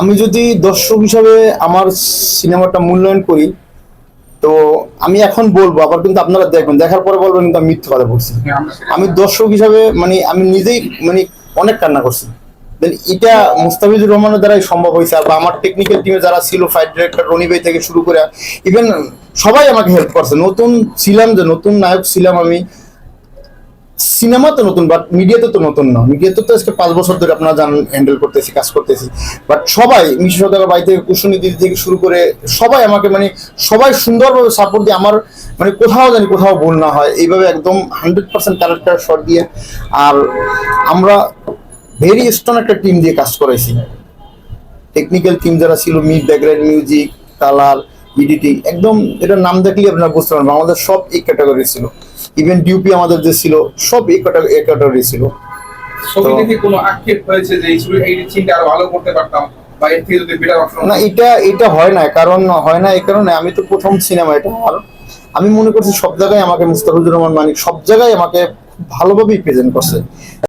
আমি যদি দর্শক হিসাবে আমার সিনেমাটা মূল্যায়ন করি তো আমি এখন বলব আবার কিন্তু আপনারা দেখবেন দেখার পরে বলবেন কিন্তু আমি মিথ্যে কথা বলছি। আমি দর্শক হিসাবে মানে আমি নিজেই মানে অনেক কান্না করছি। Then এটা মুস্তাফিজুর রহমানের দ্বারাই সম্ভব হয়েছে আর বা আমার টেকনিক্যাল টিমে যারা ছিল ফাইট ডিরেক্টর রনি ভাই থেকে শুরু করে ইভেন সবাই আমাকে হেল্প করছে। নতুন ছিলাম যে নতুন নায়ক ছিলাম আমি সিনেমা তো নতুন বাট মিডিয়াতে তো নতুন না। মিডিয়াতে তো আজকে পাঁচ বছর ধরে আপনারা জানেন হ্যান্ডেল করতেছি, কাজ করতেছি। বাট সবাই মিশু সদাগর বাড়ি থেকে, কুশনী দিদি থেকে শুরু করে সবাই আমাকে মানে সবাই সুন্দরভাবে সাপোর্ট দিয়ে আমার মানে কোথাও জানি কোথাও ভুল না হয়। এইভাবে একদম হান্ড্রেড পার্সেন্ট ক্যারেক্টার শট দিয়ে। আর আমরা ভেরি স্ট্রং একটা টিম দিয়ে কাজ করেছি টেকনিক্যাল টিম যারা ছিল mid background music colour editing একদম এটার নাম দেখলে আপনারা বুঝতে পারবেন। আমাদের সব এই ক্যাটাগরি ছিল। ইভেন ডিউপি আমাদের যে ছিল সব এই ক্যাটাগরি ছিল। ছবি তো- দেখে কোনো আক্ষেপ হয়েছে যে এই ছবি এই চিন্তা আরও ভালো করতে পারতাম? বা এর থেকে যদি বেটার অপশন না এটা এটা হয় না কারণ হয় না এই কারণে। আমি তো প্রথম সিনেমা এটা আমার। আমি মনে করছি সব জায়গায় আমাকে মুস্তাফিজুর রহমান মানিক সব জায়গায় আমাকে ভালোভাবেই প্রেজেন্ট করছে।